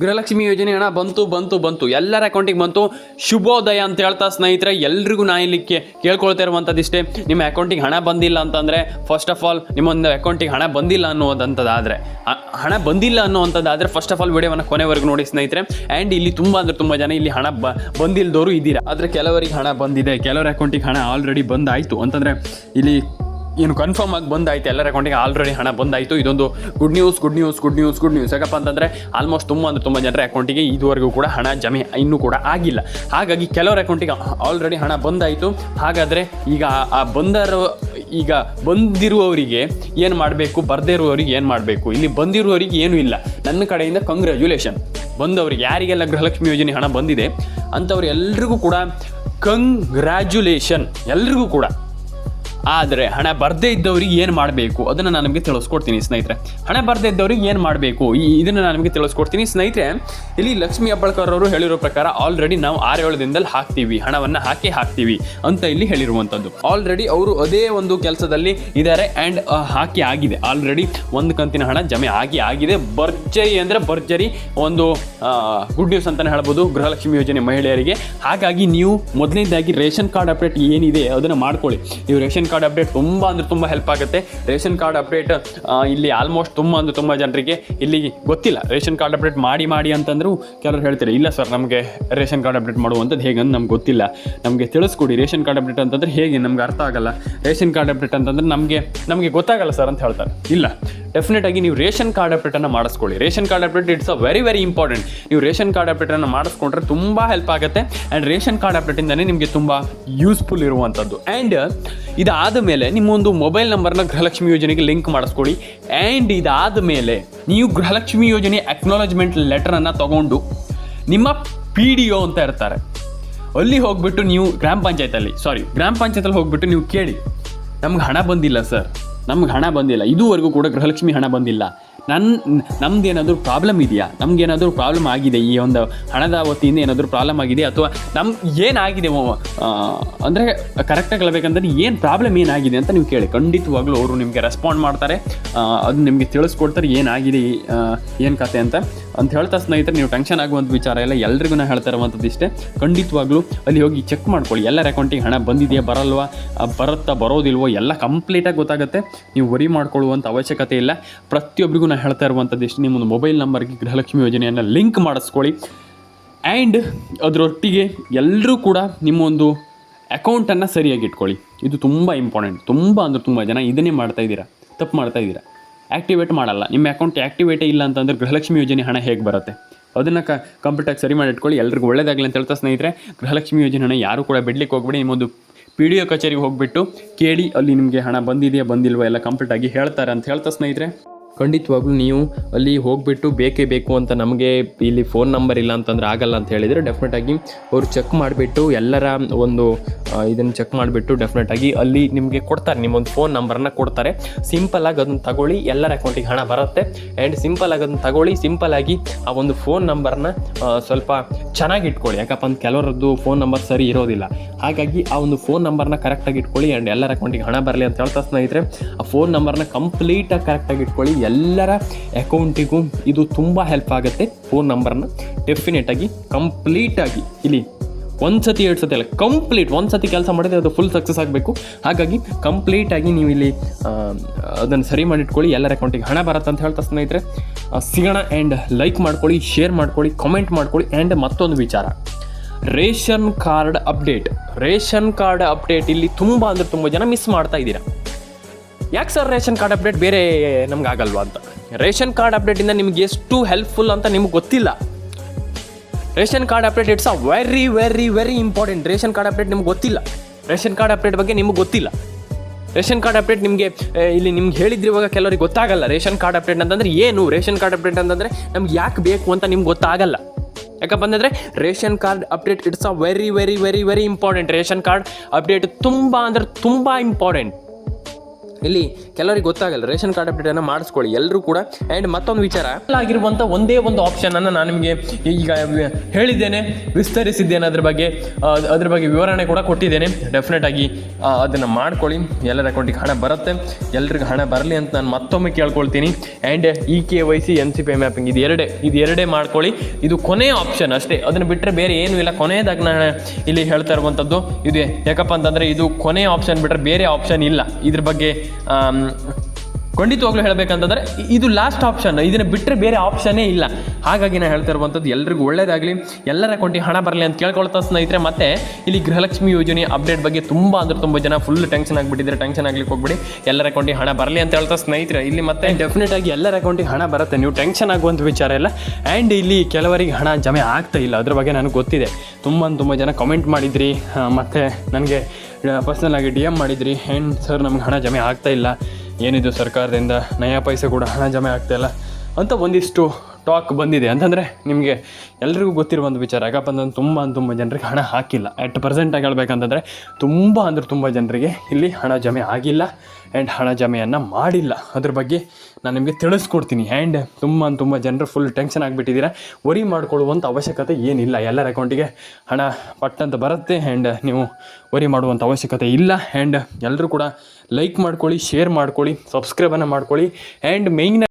ಗೃಹಲಕ್ಷ್ಮಿ ಯೋಜನೆ ಹಣ ಬಂತು ಬಂತು ಬಂತು. ಎಲ್ಲರ ಅಕೌಂಟಿಗೆ ಬಂತು. ಶುಭೋದಯ ಅಂತ ಹೇಳ್ತಾ ಸ್ನೇಹಿತರೆ, ಎಲ್ರಿಗೂ ನಾ ಇಲ್ಲಿ ಕೇಳ್ಕೊಳ್ತಾ ಇರುವಂಥದ್ದಿಷ್ಟೇ ನಿಮ್ಮ ಅಕೌಂಟಿಗೆ ಹಣ ಬಂದಿಲ್ಲ ಅಂತಂದರೆ ಫಸ್ಟ್ ಆಫ್ ಆಲ್ ನಿಮ್ಮೊಂದು ಅಕೌಂಟಿಗೆ ಹಣ ಬಂದಿಲ್ಲ ಅನ್ನುವಂಥದ್ದಾದರೆ ಹಣ ಬಂದಿಲ್ಲ ಅನ್ನೋವಂಥದ್ದಾದರೆ ಫಸ್ಟ್ ಆಫ್ ಆಲ್ ವಿಡಿಯೋವನ್ನು ಕೊನೆವರೆಗೂ ನೋಡಿ ಸ್ನೇಹಿತರೆ. ಆ್ಯಂಡ್ ಇಲ್ಲಿ ತುಂಬ ಅಂದರೆ ತುಂಬ ಜನ ಇಲ್ಲಿ ಹಣ ಬ ಬಂದಿಲ್ಲದವರು ಇದ್ದೀರಾ. ಆದರೆ ಕೆಲವರಿಗೆ ಹಣ ಬಂದಿದೆ. ಕೆಲವರ ಅಕೌಂಟಿಗೆ ಹಣ ಆಲ್ರೆಡಿ ಬಂದಾಯಿತು. ಅಂತಂದರೆ, ಇಲ್ಲಿ ಏನು ಕನ್ಫರ್ಮ್ ಆಗಿ ಬಂದಾಯ್ತು, ಎಲ್ಲರ ಅಕೌಂಟಿಗೆ ಆಲ್ರೆಡಿ ಹಣ ಬಂದಾಯಿತು. ಇದೊಂದು good news good news good news good news ಯಾಕಪ್ಪ ಅಂತಂದರೆ ಆಲ್ಮೋಸ್ಟ್ ತುಂಬ ಅಂದರೆ ತುಂಬ ಜನರ ಅಕೌಂಟಿಗೆ ಇದುವರೆಗೂ ಕೂಡ ಹಣ ಜಮೆ ಇನ್ನೂ ಕೂಡ ಆಗಿಲ್ಲ. ಹಾಗಾಗಿ ಕೆಲವರ ಅಕೌಂಟಿಗೆ ಆಲ್ರೆಡಿ ಹಣ ಬಂದಾಯಿತು. ಹಾಗಾದರೆ ಈಗ ಆ- ಬಂದರು ಈಗ ಬಂದಿರುವವರಿಗೆ ಏನು ಮಾಡಬೇಕು? ಬರದೇ ಇರುವವರಿಗೆ ಏನು ಮಾಡಬೇಕು? ಇಲ್ಲಿ ಬಂದಿರುವವರಿಗೆ ಏನೂ ಇಲ್ಲ. ನನ್ನ ಕಡೆಯಿಂದ ಕಂಗ್ರ್ಯಾಚುಲೇಷನ್ ಬಂದವರಿಗೆ ಯಾರಿಗೆಲ್ಲ ಗೃಹಲಕ್ಷ್ಮಿ ಯೋಜನೆ ಹಣ ಬಂದಿದೆ, ಅಂಥವ್ರು ಎಲ್ರಿಗೂ ಕೂಡ ಕಂಗ್ರ್ಯಾಚುಲೇಷನ್ ಎಲ್ರಿಗೂ ಕೂಡ. ಆದರೆ ಹಣ ಬರದೇ ಇದ್ದವ್ರಿಗೆ ಏನು ಮಾಡಬೇಕು? ಅದನ್ನು ನಾನು ನಿಮಗೆ ತಿಳಿಸ್ಕೊಡ್ತೀನಿ ಸ್ನೇಹಿತರೆ. ಹಣ ಬರದೇ ಇದ್ದವ್ರಿಗೆ ಏನು ಮಾಡಬೇಕು? ಈ ಇದನ್ನು ನಾನು ನಿಮಗೆ ತಿಳಿಸ್ಕೊಡ್ತೀನಿ ಸ್ನೇಹಿತರೆ, ಇಲ್ಲಿ ಲಕ್ಷ್ಮಿ ಅಬ್ಬಳ್ಕರ್ ಅವರು ಹೇಳಿರೋ ಪ್ರಕಾರ ಆಲ್ರೆಡಿ ನಾವು ಆರು ಏಳು ದಿನದಲ್ಲಿ ಹಾಕ್ತೀವಿ, ಹಣವನ್ನು ಹಾಕಿ ಹಾಕ್ತೀವಿ ಅಂತ ಇಲ್ಲಿ ಹೇಳಿರುವಂಥದ್ದು ಆಲ್ರೆಡಿ ಅವರು ಅದೇ ಒಂದು ಕೆಲಸದಲ್ಲಿ ಇದ್ದಾರೆ ಆ್ಯಂಡ್ ಹಾಕಿ ಆಗಿದೆ. ಆಲ್ರೆಡಿ ಒಂದು ಕಂತಿನ ಹಣ ಜಮೆ ಆಗಿ ಆಗಿದೆ. ಭರ್ಜರಿ ಅಂದರೆ ಭರ್ಜರಿ ಒಂದು ಗುಡ್ ನ್ಯೂಸ್ ಅಂತಲೇ ಹೇಳ್ಬೋದು. ಗೃಹಲಕ್ಷ್ಮಿ ಯೋಜನೆ ಮಹಿಳೆಯರಿಗೆ. ಹಾಗಾಗಿ ನೀವು ಮೊದಲನೇದಾಗಿ ರೇಷನ್ ಕಾರ್ಡ್ ಅಪ್ಡೇಟ್ ಏನಿದೆ ಅದನ್ನು ಮಾಡ್ಕೊಳ್ಳಿ. ನೀವು ರೇಷನ್ ಕಾರ್ಡ್ ಅಪ್ಡೇಟ್ ತುಂಬ ಅಂದರೆ ತುಂಬ ಹೆಲ್ಪ್ ಆಗುತ್ತೆ. ರೇಷನ್ ಕಾರ್ಡ್ ಅಪ್ಡೇಟ್ ಇಲ್ಲಿ ಆಲ್ಮೋಸ್ಟ್ ತುಂಬ ಅಂದರೆ ತುಂಬ ಜನರಿಗೆ ಇಲ್ಲಿ ಗೊತ್ತಿಲ್ಲ. ರೇಷನ್ ಕಾರ್ಡ್ ಅಪ್ಡೇಟ್ ಮಾಡಿ ಮಾಡಿ ಅಂತಂದ್ರು ಕೆಲವರು ಹೇಳ್ತಾರೆ, ಇಲ್ಲ ಸರ್ ನಮಗೆ ರೇಷನ್ ಕಾರ್ಡ್ ಅಪ್ಡೇಟ್ ಮಾಡುವಂಥದ್ದು ಹೇಗೆ ಅಂತ ನಮ್ಗೆ ಗೊತ್ತಿಲ್ಲ. ನಮಗೆ ತಿಳಿಸ್ಕೊಡಿ, ರೇಷನ್ ಕಾರ್ಡ್ ಅಪ್ಡೇಟ್ ಅಂತಂದ್ರೆ ಹೇಗೆ? ನಮ್ಗೆ ಅರ್ಥ ಆಗಲ್ಲ. ರೇಷನ್ ಕಾರ್ಡ್ ಅಪ್ಡೇಟ್ ಅಂತಂದ್ರೆ ನಮಗೆ ನಮಗೆ ಗೊತ್ತಾಗಲ್ಲ ಸರ್ ಅಂತ ಹೇಳ್ತಾರೆ. ಇಲ್ಲ. ಡೆಫಿನೆಟ್ ಆಗಿ ನೀವು ರೇಷನ್ ಕಾರ್ಡ್ ಅಪ್ಡೇಟನ್ನು ಮಾಡಿಸ್ಕೊಳ್ಳಿ. Ration card update it's a very very important ನೀವು ರೇಷನ್ ಕಾರ್ಡ್ ಅಪ್ಡೇಟನ್ನು ಮಾಡಿಸ್ಕೊಂಡ್ರೆ ತುಂಬ ಹೆಲ್ಪ್ ಆಗುತ್ತೆ. ಆ್ಯಂಡ್ ರೇಷನ್ ಕಾರ್ಡ್ ಅಪ್ಡೇಟಿಂದನೇ ನಿಮಗೆ ತುಂಬ ಯೂಸ್ಫುಲ್ ಇರುವಂಥದ್ದು. ಆ್ಯಂಡ್ ಇದಾದ ಮೇಲೆ ನಿಮ್ಮೊಂದು ಮೊಬೈಲ್ ನಂಬರ್ನ ಗೃಹಲಕ್ಷ್ಮಿ ಯೋಜನೆಗೆ ಲಿಂಕ್ ಮಾಡಿಸ್ಕೊಳ್ಳಿ ಆ್ಯಂಡ್ ಇದಾದ ಮೇಲೆ ನೀವು ಗೃಹಲಕ್ಷ್ಮಿ ಯೋಜನೆ ಅಕ್ನಾಲಜ್ಮೆಂಟ್ ಲೆಟರನ್ನು ತಗೊಂಡು ನಿಮ್ಮ ಪಿ ಡಿ ಒ ಅಂತ ಇರ್ತಾರೆ. ಅಲ್ಲಿ ಹೋಗ್ಬಿಟ್ಟು ನೀವು ಗ್ರಾಮ ಪಂಚಾಯತಲ್ಲಿ ಸಾರಿ ಗ್ರಾಮ ಪಂಚಾಯತಲ್ಲಿ ಹೋಗ್ಬಿಟ್ಟು ನೀವು ಕೇಳಿ, ನಮ್ಗೆ ಹಣ ಬಂದಿಲ್ಲ ಸರ್. ನಮ್ಗೆ ಹಣ ಬಂದಿಲ್ಲ. ಇದುವರೆಗೂ ಕೂಡ ಗೃಹಲಕ್ಷ್ಮಿ ಹಣ ಬಂದಿಲ್ಲ. ನನ್ನ ನಮ್ದು ಏನಾದರೂ ಪ್ರಾಬ್ಲಮ್ ಇದೆಯಾ? ನಮ್ಗೆ ಏನಾದರೂ ಪ್ರಾಬ್ಲಮ್ ಆಗಿದೆ ಈ ಒಂದು ಹಣದ ವತಿಯಿಂದ ಏನಾದರೂ ಪ್ರಾಬ್ಲಮ್ ಆಗಿದೆ? ಅಥವಾ ನಮ್ಗೆ ಏನಾಗಿದೆ ಅಂದರೆ ಕರೆಕ್ಟಾಗಿ ಹೇಳ್ಬೇಕಂದ್ರೆ ಏನು ಪ್ರಾಬ್ಲಮ್ ಏನಾಗಿದೆ ಅಂತ ನೀವು ಕೇಳಿ. ಖಂಡಿತವಾಗ್ಲೂ ಅವರು ನಿಮಗೆ ರೆಸ್ಪಾಂಡ್ ಮಾಡ್ತಾರೆ. ಅದು ನಿಮಗೆ ತಿಳಿಸ್ಕೊಡ್ತಾರೆ ಏನಾಗಿದೆ ಏನು ಕತೆ ಅಂತ. ಅಂತ ಹೇಳ್ತಾ ಸ್ನೇಹಿತರೆ, ನೀವು ಟೆನ್ಷನ್ ಆಗುವಂಥ ವಿಚಾರ ಎಲ್ಲ ಎಲ್ರಿಗೂ ಹೇಳ್ತಾ ಇರುವಂಥದ್ದು ಇಷ್ಟೇ. ಖಂಡಿತವಾಗ್ಲೂ ಅಲ್ಲಿ ಹೋಗಿ ಚೆಕ್ ಮಾಡ್ಕೊಳ್ಳಿ. ಎಲ್ಲರ ಅಕೌಂಟಿಗೆ ಹಣ ಬಂದಿದೆಯಾ, ಬರಲ್ವಾ? ಬರುತ್ತಾ, ಬರೋದಿಲ್ವೋ? ಎಲ್ಲ ಕಂಪ್ಲೀಟಾಗಿ ಗೊತ್ತಾಗುತ್ತೆ. ನೀವು ವರಿ ಮಾಡ್ಕೊಳ್ಳುವಂಥ ಅವಶ್ಯಕತೆ ಇಲ್ಲ. ಪ್ರತಿಯೊಬ್ಬರಿಗೂ ನಾನು ಹೇಳ್ತಾ ಇರುವಂಥದ್ದು ಇಷ್ಟು. ನಿಮ್ಮೊಂದು ಮೊಬೈಲ್ ನಂಬರ್ಗೆ ಗೃಹಲಕ್ಷ್ಮಿ ಯೋಜನೆಯನ್ನು ಲಿಂಕ್ ಮಾಡಿಸ್ಕೊಳ್ಳಿ. ಆ್ಯಂಡ್ ಅದರೊಟ್ಟಿಗೆ ಎಲ್ಲರೂ ಕೂಡ ನಿಮ್ಮೊಂದು ಅಕೌಂಟನ್ನು ಸರಿಯಾಗಿ ಇಟ್ಕೊಳ್ಳಿ. ಇದು ತುಂಬ ಇಂಪಾರ್ಟೆಂಟ್. ತುಂಬ ಅಂದರೆ ತುಂಬ ಜನ ಇದನ್ನೇ ಮಾಡ್ತಾ ಇದ್ದೀರಾ? ತಪ್ಪು ಮಾಡ್ತಾ ಇದ್ದೀರಾ? ಆ್ಯಕ್ಟಿವೇಟ್ ಮಾಡಲ್ಲ. ನಿಮ್ಮ ಅಕೌಂಟ್ ಆ್ಯಕ್ಟಿವೇಟೇ ಇಲ್ಲ ಅಂತಂದರೆ ಗೃಹಲಕ್ಷ್ಮಿ ಯೋಜನೆ ಹಣ ಹೇಗೆ ಬರುತ್ತೆ? ಅದನ್ನು ಕ ಕಂಪ್ಲೀಟಾಗಿ ಸರಿ ಮಾಡಿ ಇಟ್ಕೊಳ್ಳಿ. ಎಲ್ರಿಗೂ ಒಳ್ಳೇದಾಗಲಿ ಅಂತ ಹೇಳ್ತಾ ಸ್ನೇಹಿತರೆ, ಗೃಹಲಕ್ಷ್ಮಿ ಯೋಜನೆ ಹಣ ಯಾರು ಕೂಡ ಬಿಡ್ಲಿಕ್ಕೆ ಹೋಗ್ಬೇಡಿ. ನಿಮ್ಮೊಂದು ಪಿ ಡಿ ಒ ಕಚೇರಿಗೆ ಹೋಗಿಬಿಟ್ಟು ಕೇಳಿ, ಅಲ್ಲಿ ನಿಮಗೆ ಹಣ ಬಂದಿದೆಯಾ, ಬಂದಿಲ್ವಾ, ಎಲ್ಲ ಕಂಪ್ಲೀಟಾಗಿ ಹೇಳ್ತಾರೆ ಅಂತ ಹೇಳ್ತಾ ಸ್ನೇಹಿತರೆ. ಖಂಡಿತವಾಗ್ಲೂ ನೀವು ಅಲ್ಲಿ ಹೋಗಿಬಿಟ್ಟು ಬೇಕೇ ಬೇಕು ಅಂತ ನಮಗೆ ಇಲ್ಲಿ ಫೋನ್ ನಂಬರ್ ಇಲ್ಲ ಅಂತಂದ್ರೆ ಆಗಲ್ಲ ಅಂತ ಹೇಳಿದರೆ ಡೆಫಿನೆಟಾಗಿ ಅವರು ಚೆಕ್ ಮಾಡಿಬಿಟ್ಟು ಎಲ್ಲರ ಒಂದು ಇದನ್ನು ಚೆಕ್ ಮಾಡಿಬಿಟ್ಟು ಡೆಫಿನೆಟಾಗಿ ಅಲ್ಲಿ ನಿಮಗೆ ಕೊಡ್ತಾರೆ, ನಿಮ್ಮೊಂದು ಫೋನ್ ನಂಬರನ್ನ ಕೊಡ್ತಾರೆ. ಸಿಂಪಲಾಗಿ ಅದನ್ನು ತಗೊಳ್ಳಿ, ಎಲ್ಲರ ಅಕೌಂಟಿಗೆ ಹಣ ಬರುತ್ತೆ. ಆ್ಯಂಡ್ ಸಿಂಪಲಾಗಿ ಅದನ್ನು ತಗೊಳ್ಳಿ ಸಿಂಪಲಾಗಿ ಆ ಒಂದು ಫೋನ್ ನಂಬರ್ನ ಸ್ವಲ್ಪ ಚೆನ್ನಾಗಿ ಇಟ್ಕೊಳ್ಳಿ. ಯಾಕಪ್ಪ ಅಂತ ಕೆಲವರದ್ದು ಫೋನ್ ನಂಬರ್ ಸರಿ ಇರೋದಿಲ್ಲ. ಹಾಗಾಗಿ ಆ ಒಂದು ಫೋನ್ ನಂಬರ್ನ ಕರೆಕ್ಟಾಗಿ ಇಟ್ಕೊಳ್ಳಿ ಆ್ಯಂಡ್ ಎಲ್ಲರ ಅಕೌಂಟಿಗೆ ಹಣ ಬರಲಿ ಅಂತ ಹೇಳ್ತಾ ಸ್ನೇಹಿತರೆ, ಆ ಫೋನ್ ನಂಬರ್ನ ಕಂಪ್ಲೀಟಾಗಿ ಕರೆಕ್ಟಾಗಿ ಇಟ್ಕೊಳ್ಳಿ. ಎಲ್ಲರ ಅಕೌಂಟಿಗೂ ಇದು ತುಂಬ ಹೆಲ್ಪ್ ಆಗುತ್ತೆ. ಫೋನ್ ನಂಬರ್ನ ಡೆಫಿನೆಟಾಗಿ ಕಂಪ್ಲೀಟಾಗಿ ಇಲ್ಲಿ ಒಂದು ಸತಿ, ಎರಡು ಸತಿ ಅಲ್ಲ ಕಂಪ್ಲೀಟ್ ಒಂದು ಸತಿ ಕೆಲಸ ಮಾಡಿದ್ರೆ ಅದು ಫುಲ್ ಸಕ್ಸಸ್ ಆಗಬೇಕು. ಹಾಗಾಗಿ ಕಂಪ್ಲೀಟಾಗಿ ನೀವು ಇಲ್ಲಿ ಅದನ್ನು ಸರಿ ಮಾಡಿಟ್ಕೊಳ್ಳಿ. ಎಲ್ಲರ ಅಕೌಂಟಿಗೆ ಹಣ ಬರುತ್ತೆ ಅಂತ ಹೇಳ್ತಾ ಸ್ನೇಹಿತರೆ. ಸಿಗೋಣ ಆ್ಯಂಡ್ ಲೈಕ್ ಮಾಡ್ಕೊಳ್ಳಿ ಶೇರ್ ಮಾಡ್ಕೊಳ್ಳಿ ಕಾಮೆಂಟ್ ಮಾಡ್ಕೊಳ್ಳಿ ಆ್ಯಂಡ್ ಮತ್ತೊಂದು ವಿಚಾರ. Ration card update. Ration card update ಇಲ್ಲಿ ತುಂಬ ಅಂದರೆ ತುಂಬ ಜನ ಮಿಸ್ ಮಾಡ್ತಾ ಇದ್ದೀರಾ. ಯಾಕೆ ಸರ್ ರೇಷನ್ ಕಾರ್ಡ್ ಅಪ್ಡೇಟ್ ಬೇರೆ ನಮ್ಗೆ ಆಗಲ್ವಾ ಅಂತ ರೇಷನ್ ಕಾರ್ಡ್ ಅಪ್ಡೇಟಿಂದ ನಿಮ್ಗೆ ಎಷ್ಟು ಹೆಲ್ಪ್ಫುಲ್ ಅಂತ ನಿಮ್ಗೆ ಗೊತ್ತಿಲ್ಲ ration card update it's a very very very important ration card update ನಿಮ್ಗೆ ಗೊತ್ತಿಲ್ಲ ರೇಷನ್ ಕಾರ್ಡ್ ಅಪ್ಡೇಟ್ ಬಗ್ಗೆ ನಿಮ್ಗೆ ಗೊತ್ತಿಲ್ಲ ರೇಷನ್ ಕಾರ್ಡ್ ಅಪ್ಡೇಟ್ ನಿಮಗೆ ಇಲ್ಲಿ ನಿಮ್ಗೆ ಹೇಳಿದ್ರೆ ಇವಾಗ ಕೆಲವರಿಗೆ ಗೊತ್ತಾಗಲ್ಲ ರೇಷನ್ ಕಾರ್ಡ್ ಅಪ್ಡೇಟ್ ಅಂತಂದ್ರೆ ಏನು ರೇಷನ್ ಕಾರ್ಡ್ ಅಪ್ಡೇಟ್ ಅಂತಂದ್ರೆ ನಮ್ಗೆ ಯಾಕೆ ಬೇಕು ಅಂತ ನಿಮ್ಗೆ ಗೊತ್ತಾಗಲ್ಲ ಯಾಕಪ್ಪ ಅಂತಂದರೆ ration card update it's a very very very very important ration card update ತುಂಬ ಅಂದ್ರೆ ತುಂಬ ಇಂಪಾರ್ಟೆಂಟ್ ಇಲ್ಲಿ ಕೆಲವರಿಗೆ ಗೊತ್ತಾಗಲ್ಲ, ರೇಷನ್ ಕಾರ್ಡ್ ಅಪ್ಡೇಟ್ ಅನ್ನು ಮಾಡಿಸ್ಕೊಳ್ಳಿ ಎಲ್ಲರೂ ಕೂಡ. ಆ್ಯಂಡ್ ಮತ್ತೊಂದು ವಿಚಾರ. ಆಗಿರುವಂತ ಒಂದೇ ಒಂದು ಆಪ್ಷನ್ ಆಪ್ಷನನ್ನು ನಾನು ನಿಮಗೆ ಈಗ ಹೇಳಿದ್ದೇನೆ, ವಿಸ್ತರಿಸಿದ್ದೇನೆ ಅದ್ರ ಬಗ್ಗೆ ಅದ್ರ ಬಗ್ಗೆ ವಿವರಣೆ ಕೂಡ ಕೊಟ್ಟಿದ್ದೇನೆ. ಡೆಫಿನೆಟ್ ಆಗಿ ಅದನ್ನು ಮಾಡ್ಕೊಳ್ಳಿ. ಎಲ್ಲರ ಅಕೌಂಟಿಗೆ ಹಣ ಬರುತ್ತೆ. ಎಲ್ರಿಗೂ ಹಣ ಬರಲಿ ಅಂತ ನಾನು ಮತ್ತೊಮ್ಮೆ ಕೇಳ್ಕೊಳ್ತೀನಿ. And E K Y C N C P mapping ಇದು ಎರಡೇ ಇದು ಎರಡೇ ಮಾಡ್ಕೊಳ್ಳಿ. ಇದು ಕೊನೆಯ ಆಪ್ಷನ್ ಅಷ್ಟೇ. ಅದನ್ನು ಬಿಟ್ಟರೆ ಬೇರೆ ಏನೂ ಇಲ್ಲ. ಕೊನೆಯದಾಗಿ ನಾನು ಇಲ್ಲಿ ಹೇಳ್ತಾ ಇರುವಂಥದ್ದು ಇದು ಯಾಕಪ್ಪ ಅಂತಂದರೆ ಇದು ಕೊನೆಯ ಆಪ್ಷನ್ ಬಿಟ್ಟರೆ ಬೇರೆ ಆಪ್ಷನ್ ಇಲ್ಲ. ಇದ್ರ ಬಗ್ಗೆ ಖಂಡಿತವಾಗ್ಲೂ ಹೇಳಬೇಕಂತಂದ್ರೆ ಇದು ಲಾಸ್ಟ್ ಆಪ್ಷನ್ ಇದನ್ನು ಬಿಟ್ಟರೆ ಬೇರೆ ಆಪ್ಷನ್ನೇ ಇಲ್ಲ. ಹಾಗಾಗಿ ನಾನು ಹೇಳ್ತಾ ಇರುವಂಥದ್ದು ಎಲ್ರಿಗೂ ಒಳ್ಳೇದಾಗಲಿ. ಎಲ್ಲರ ಅಕೌಂಟಿಗೆ ಹಣ ಬರಲಿ ಅಂತ ಕೇಳ್ಕೊಳ್ತಾ ಸ್ನೇಹಿತರೆ, ಮತ್ತೆ ಇಲ್ಲಿ ಗೃಹಲಕ್ಷ್ಮಿ ಯೋಜನೆ ಅಪ್ಡೇಟ್ ಬಗ್ಗೆ ತುಂಬ ಅಂದ್ರೆ ತುಂಬ ಜನ ಫುಲ್ ಟೆನ್ಷನ್ ಆಗಿಬಿಟ್ಟಿದ್ರೆ ಟೆನ್ಷನ್ ಆಗ್ಲಿಕ್ಕೆ ಹೋಗ್ಬಿಡಿ. ಎಲ್ಲರ ಅಕೌಂಟಿಗೆ ಹಣ ಬರಲಿ ಅಂತ ಹೇಳ್ತಾ ಸ್ನೇಹಿತರೆ, ಇಲ್ಲಿ ಮತ್ತೆ ಡೆಫಿನೆಟ್ ಆಗಿ ಎಲ್ಲರ ಅಕೌಂಟಿಗೆ ಹಣ ಬರುತ್ತೆ. ನೀವು ಟೆನ್ಷನ್ ಆಗುವಂಥ ವಿಚಾರ ಇಲ್ಲ. ಆ್ಯಂಡ್ ಇಲ್ಲಿ ಕೆಲವರಿಗೆ ಹಣ ಜಮೆ ಆಗ್ತಾ ಇಲ್ಲ. ಅದ್ರ ಬಗ್ಗೆ ನನಗೆ ಗೊತ್ತಿದೆ. ತುಂಬ ತುಂಬ ಜನ ಕಮೆಂಟ್ ಮಾಡಿದ್ರಿ. ಮತ್ತೆ ನನಗೆ ಪರ್ಸ್ನಲ್ ಆಗಿ ಡಿ ಎಂ ಮಾಡಿದ್ರಿ. ಆ್ಯಂಡ್ ಸರ್ ನಮ್ಗೆ ಹಣ ಜಮೆ ಆಗ್ತಾ ಇಲ್ಲ. ಏನಿದು ಸರ್ಕಾರದಿಂದ ನಯಾ ಪೈಸೆ ಕೂಡ ಹಣ ಜಮೆ ಆಗ್ತಾ ಇಲ್ಲ ಅಂತ ಒಂದಿಷ್ಟು ಟಾಕ್ ಬಂದಿದೆ. ಅಂತಂದರೆ ನಿಮಗೆ ಎಲ್ರಿಗೂ ಗೊತ್ತಿರೋ ಒಂದು ವಿಚಾರ. ಯಾಕಪ್ಪ ಅಂತಂದ್ರೆ ತುಂಬ ತುಂಬ ಜನರಿಗೆ ಹಣ ಹಾಕಿಲ್ಲ. ಅಟ್ ಪ್ರೆಸೆಂಟಾಗಿ ಹೇಳ್ಬೇಕಂತಂದರೆ ತುಂಬ ಅಂದ್ರೆ ತುಂಬ ಜನರಿಗೆ ಇಲ್ಲಿ ಹಣ ಜಮೆ ಆಗಿಲ್ಲ ಆ್ಯಂಡ್ ಹಣ ಜಮೆಯನ್ನು ಮಾಡಿಲ್ಲ. ಅದ್ರ ಬಗ್ಗೆ ನಾನು ನಿಮಗೆ ತಿಳಿಸ್ಕೊಡ್ತೀನಿ. ಆ್ಯಂಡ್ ತುಂಬ ತುಂಬ ಜನರು ಫುಲ್ ಟೆನ್ಷನ್ ಆಗಿಬಿಟ್ಟಿದ್ದೀರಾ. ವರಿ ಮಾಡ್ಕೊಳ್ಳುವಂಥ ಅವಶ್ಯಕತೆ ಏನಿಲ್ಲ. ಎಲ್ಲರ ಅಕೌಂಟಿಗೆ ಹಣ ಪಟ್ಟಂತ ಬರುತ್ತೆ ಆ್ಯಂಡ್ ನೀವು ವರಿ ಮಾಡುವಂಥ ಅವಶ್ಯಕತೆ ಇಲ್ಲ. ಆ್ಯಂಡ್ ಎಲ್ಲರೂ ಕೂಡ ಲೈಕ್ ಮಾಡ್ಕೊಳ್ಳಿ ಶೇರ್ ಮಾಡ್ಕೊಳ್ಳಿ ಸಬ್ಸ್ಕ್ರೈಬನ್ನು ಮಾಡ್ಕೊಳ್ಳಿ. And main